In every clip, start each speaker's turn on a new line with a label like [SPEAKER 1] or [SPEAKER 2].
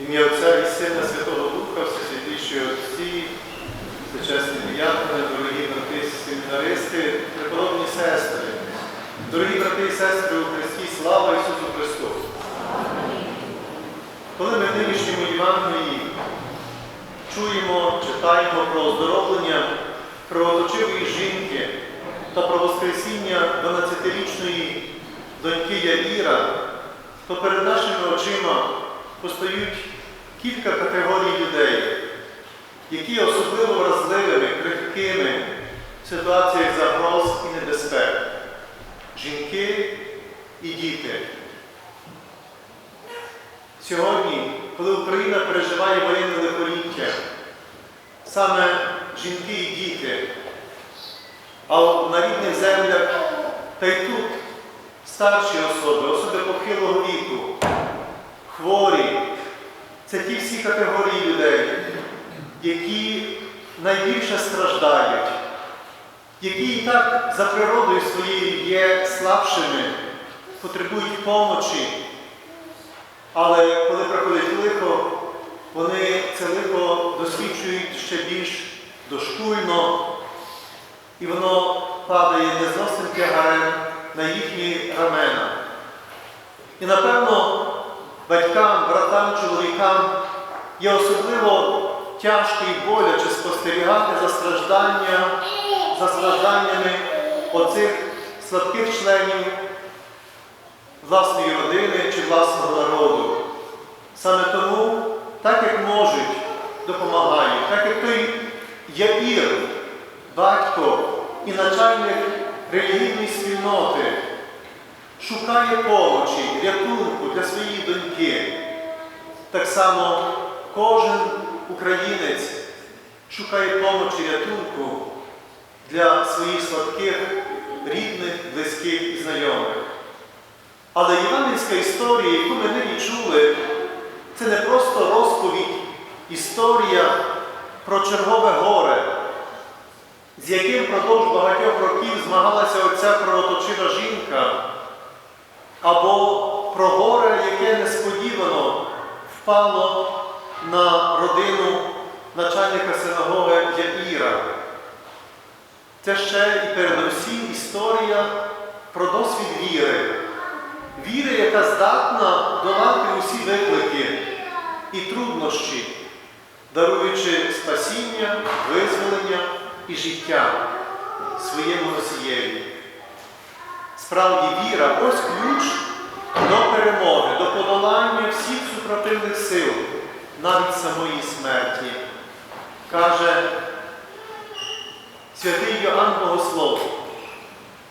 [SPEAKER 1] Ім'я Отця і Сина Святого Духа, Всесвятішої Отці, Всечесні діякони, дорогі брати і семінаристи, преподобні сестри, дорогі брати і сестри у Христі, слава Ісусу Христу! Коли ми в нинішньому Євангелії чуємо, читаємо про оздоровлення кровоточивої жінки та про Воскресіння 12-річної доньки Яїра, то перед нашими очима постають кілька категорій людей, які особливо вразливими, крихкими в ситуаціях загроз і небезпек. Жінки і діти. Сьогодні, коли Україна переживає воєнне лихоліття, саме жінки і діти, а на рідних землях та й тут старші особи, особи похилого віку, хворі, це ті всі категорії людей, які найбільше страждають, які і так за природою своєю є слабшими, потребують помочі. Але коли приходить лихо, вони це лихо досвідчують ще більш дошкульно, і воно падає незносним тягарем на їхні рамена. І напевно батькам, братам, чоловікам є особливо тяжко і боляче спостерігати за страждання, за стражданнями оцих слабких членів власної родини чи власного народу. Саме тому, так як можуть, допомагають, так як той Яїр, батько і начальник релігійної спільноти, шукає помочі, рятунку для своєї доньки. Так само кожен українець шукає помочі рятунку для своїх слабких, рідних, близьких і знайомих. Але євангельська історія, яку ми нині чули, це не просто розповідь, історія про чергове горе, з яким продовж багатьох років змагалася оця кровоточива жінка, або про горе, яке несподівано впало на родину начальника синагоги Яїра. Це ще і передусім історія про досвід віри. Віри, яка здатна долати усі виклики і труднощі, даруючи спасіння, визволення і життя своєму носієві. Справді віра ось ключ до перемоги, до подолання всіх супротивних сил, навіть самої смерті. Каже святий Йоанн Богослов.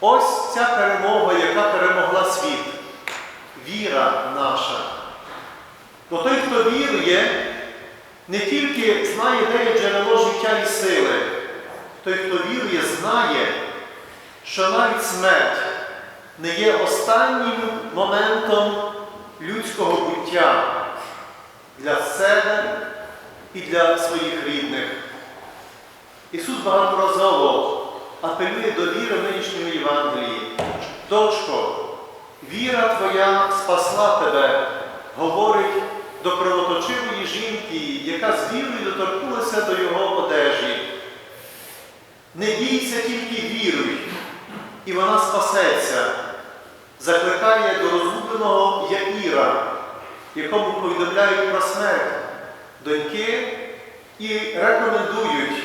[SPEAKER 1] Ось ця перемога, яка перемогла світ віра наша. Бо той, хто вірує, не тільки знає, де є джерело життя і сили, той, хто вірує, знає, що навіть смерть не є останнім моментом людського буття для себе і для своїх рідних. Ісус багаторазово апелює до віри в нинішньому Євангелії. Дочко, Віра твоя спасла тебе, говорить до кровоточивої жінки, яка з вірою доторкнулася до його одежі. Не бійся, тільки віруй, і вона спасеться, закликає до розгубленого Яїра, якому повідомляють про смерть доньки і рекомендують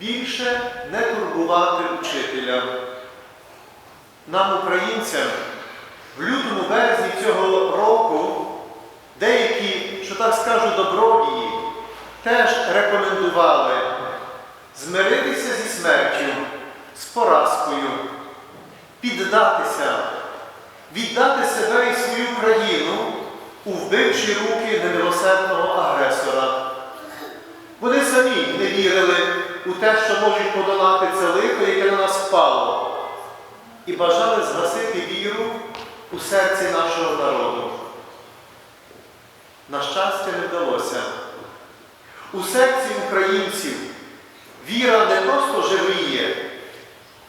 [SPEAKER 1] більше не турбувати учителя. Нам, українцям, в лютому березні цього року деякі, що так скажу, добродії теж рекомендували змиритися зі смертю, з поразкою, піддатися, віддати себе і свою країну у вбивчі руки немилосердного агресора. Вони самі не вірили у те, що можуть подолати це лихо, яке на нас впало, і бажали згасити віру у серці нашого народу. На щастя, не вдалося. У серці українців віра не просто живіє,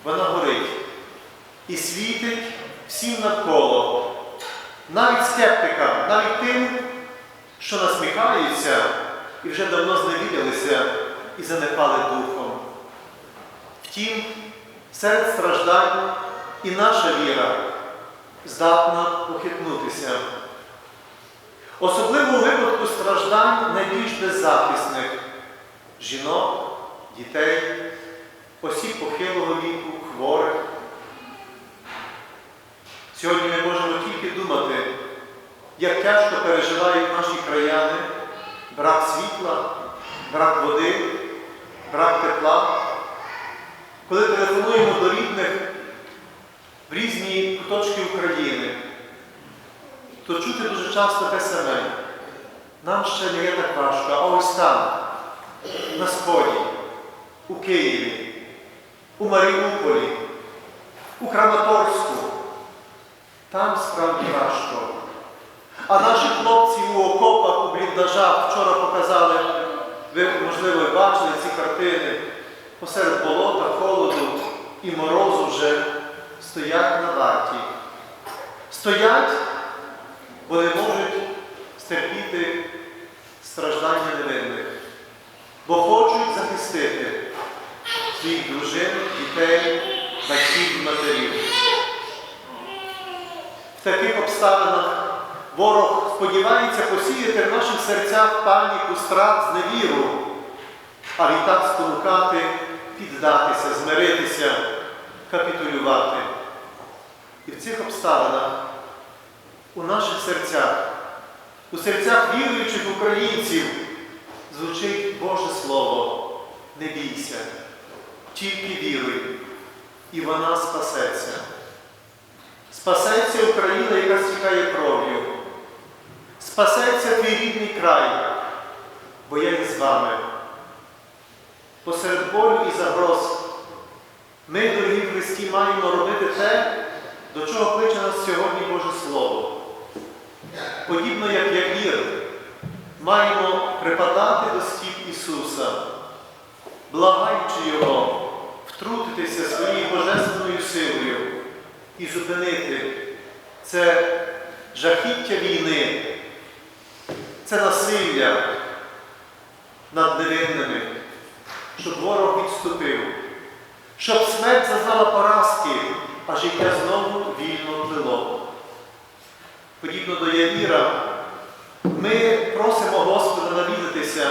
[SPEAKER 1] вона горить і світить всім навколо, навіть скептикам, навіть тим, що насміхаються і вже давно зневірилися і занепали духом. Втім, серед страждань і наша віра здатна похитнутися. Особливо у випадку страждань найбільш беззахисних жінок, дітей, осіб похилого віку, хворих. Сьогодні ми можемо тільки думати, як тяжко переживають наші краяни брак світла, брак води, брак тепла. Коли телефонуємо до рідних в різні куточки України, то чути дуже часто те саме. Нам ще не є так важко, а ось там, на Сході, у Києві, у Маріуполі, у Краматорську. Там справді важко. А наші хлопці у окопах, у бліндажах вчора показали, ви, можливо, бачили ці картини, посеред болота, холоду і морозу вже стоять на варті. Стоять, бо не можуть стерпіти страждання невинних, бо хочуть захистити своїх дружин, дітей, батьків матерів. Таких обставинах ворог сподівається посіяти в наших серцях паніку, страх, зневіру, а відтак спонукати, піддатися, змиритися, капітулювати. І в цих обставинах у наших серцях, у серцях віруючих українців звучить Боже Слово. Не бійся, тільки віруй, і вона спасеться. Спасеться Україна, яка стікає кров'ю. Спасеться твій рідний край, бо я із вами. Посеред болю і загроз ми, дорогі Христі, маємо робити те, до чого кличе нас сьогодні Боже Слово. Подібно як Явір, маємо припадати до стіп Ісуса, благаючи Його, втрутитися своєю божественною силою і зупинити. Це жахіття війни, це насилля над невинними, щоб ворог відступив, щоб смерть зазнала поразки, а життя знову вільно плило. Подібно до Явіра, ми просимо Господа навідатися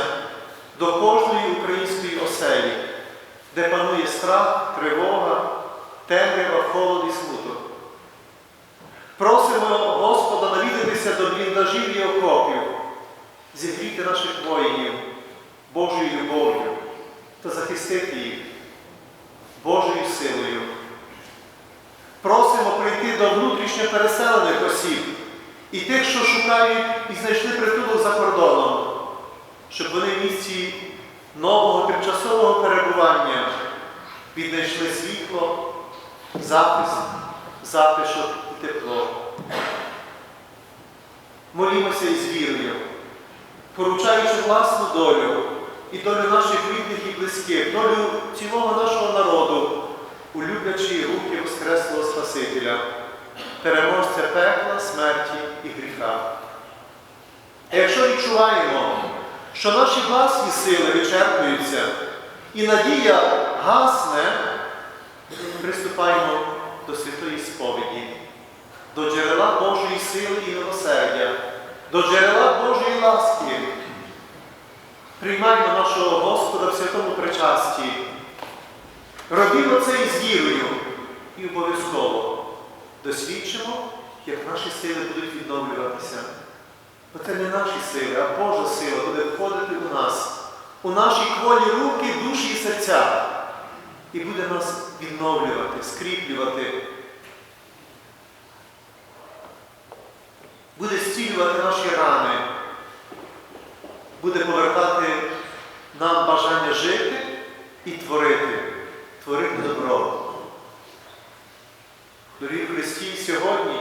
[SPEAKER 1] до кожної української оселі, де панує страх, тривога, темрява, холод і смуток. Просимо Господа навідатися до бліндажів і окопів, зігріти наших воїнів Божою любов'ю та захистити їх Божою силою. Просимо прийти до внутрішньо переселених осіб і тих, що шукають і знайшли притулок за кордоном, щоб вони в місці нового тимчасового перебування віднайшли світло, захист, затишок і тепло. Молімося із вірою, поручаючи власну долю і долю наших рідних і близьких, долю цілого нашого народу, у люблячі руки Воскреслого Спасителя, переможця пекла, смерті і гріха. А якщо відчуваємо, що наші власні сили вичерпуються і надія гасне, приступаємо до святої сповіді, до джерела Божої сили і милосердя, до джерела Божої ласки. Приймаємо нашого Господа в святому причасті. Робімо це із вірою і обов'язково досвідчимо, як наші сили будуть відновлюватися. Бо це не наші сили, а Божа сила буде входити у нас, у наші кволі руки, душі і серця, і буде нас відновлювати, скріплювати, буде зцілювати наші рани, буде повертати нам бажання жити і творити, творити добро. Дорогі Христі, сьогодні,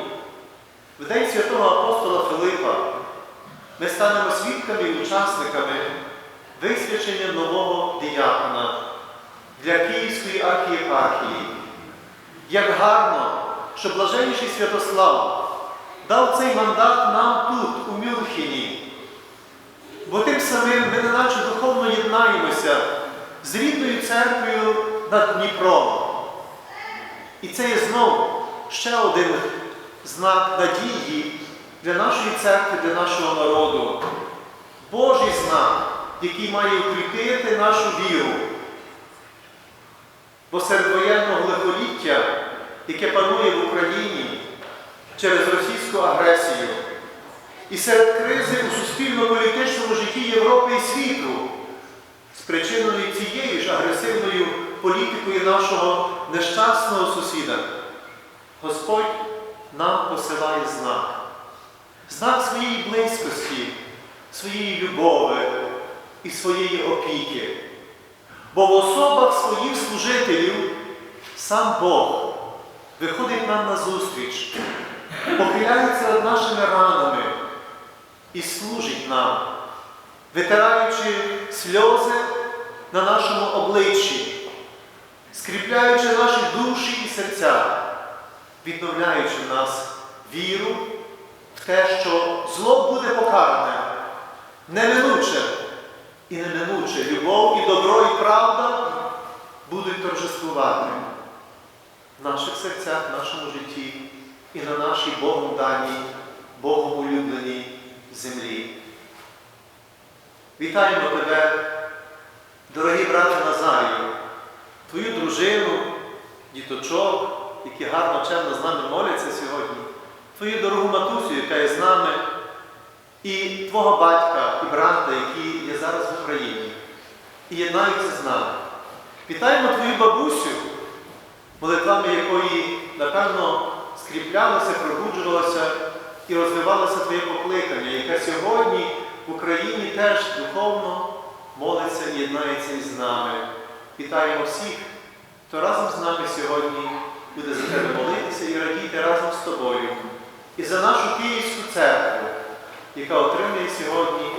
[SPEAKER 1] в день святого апостола Филипа, ми станемо свідками і учасниками висвячення нового діякона для Київської архієпархії. Як гарно, що блаженніший Святослав дав цей мандат нам тут, у Мюнхені, Бо тим самим ми неначе духовно єднаємося з рідною церквою над Дніпром. І це є знову ще один знак надії для нашої церкви, для нашого народу. Божий знак, який має укріпити нашу віру. Бо серед воєнного лихоліття, яке панує в Україні через російську агресію, і серед кризи у суспільно-політичному житті Європи і світу, спричиненої цією ж агресивною політикою нашого нещасного сусіда, Господь нам посилає знак, знак своєї близькості, своєї любови і своєї опіки. Бо в особах своїх служителів сам Бог виходить нам на зустріч, похиляється над нашими ранами і служить нам, витираючи сльози на нашому обличчі, скріпляючи наші душі і серця, відновляючи в нас віру в те, що зло буде покаране, неминуче і неминуче любов і добро, і правда будуть торжествувати в наших серцях, в нашому житті і на нашій Богом даній, Богом улюбленій землі. Вітаємо тебе, дорогі брати Назарію, твою дружину, діточок, які гарно чемно з нами моляться сьогодні, твою дорогу матусю, яка є з нами, і твого батька і брата, які є зараз в Україні, і єднаються з нами. Вітаємо твою бабусю, молитвами якої, напевно, скріплялося, пробуджувалося і розвивалося твоє покликання, яке сьогодні в Україні теж духовно молиться і єднається із нами. Вітаємо всіх, хто разом з нами сьогодні буде за тебе молитися і радіти разом з тобою. І за нашу Київську церкву, яка отримує сьогодні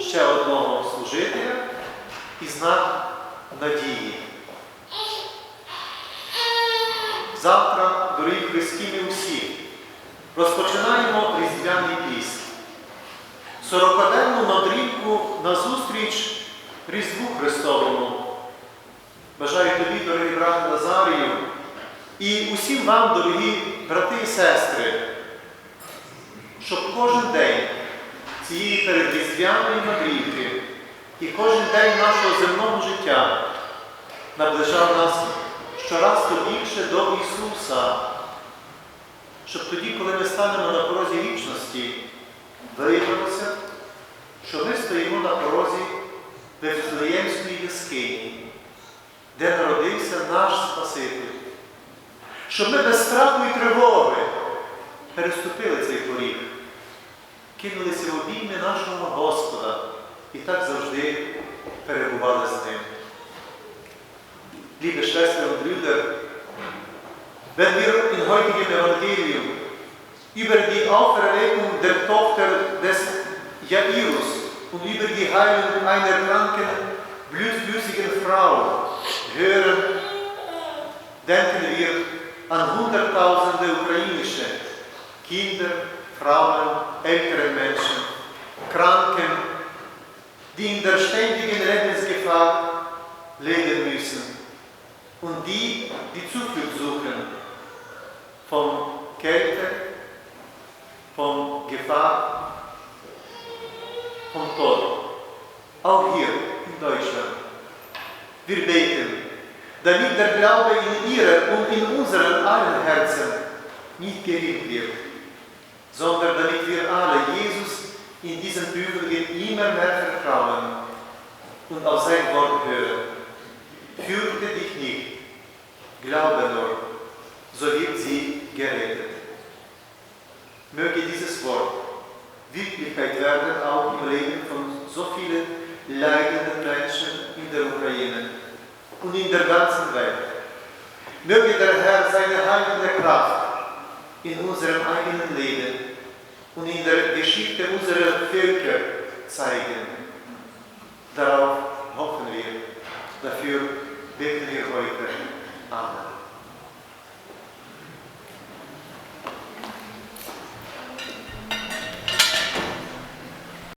[SPEAKER 1] ще одного служителя і знак надії. Завтра, дорогі Христі, ми усі розпочинаємо Різдвяний піст. Сорокаденну мандрівку назустріч Різдву Христовому. Бажаю тобі, дорогі брат Назарію, і усім вам, дорогі брати і сестри, щоб кожен день цієї передріздвяної мандрівки і кожен день нашого земного життя наближав нас щораз то більше до Ісуса, щоб тоді, коли ми станемо на порозі вічності, виявилося, що ми стоїмо на порозі Вифлеємської яскині, де народився наш Спаситель, щоб ми без страху і тривоги переступили цей поріг, кинулися в обійми нашого Господа і так завжди перебували з ним. Liebe Schwestern und Brüder, wenn wir im heutigen Evangelium über die Auferweckung der Tochter des Jairus und über die Heilung einer kranken, blutflüssigen Frau hören, denken wir an Hunderttausende ukrainische Kinder, Frauen, ältere Menschen, Kranken, die in der ständigen Lebensgefahr leben müssen und die die Zuflucht suchen von Kälte, von Gefahr, vom Tod. Auch hier in Deutschland. Wir beten, damit der Glaube in ihrer und in unseren allen Herzen nicht gering wird, sondern damit wir alle Jesus in diesen Prüfungen immer mehr vertrauen und auf sein Wort hören. Fürchte dich nicht, glaube nur, so wird sie gerettet. Möge dieses Wort Wirklichkeit werden auch im Leben von so vielen leidenden Menschen in der Ukraine und in der ganzen Welt. Möge der Herr seine heilende Kraft in unserem eigenen Leben und in der Geschichte unserer Völker zeigen. Darauf hoffen wir. Dafür beten wir heute. Amen.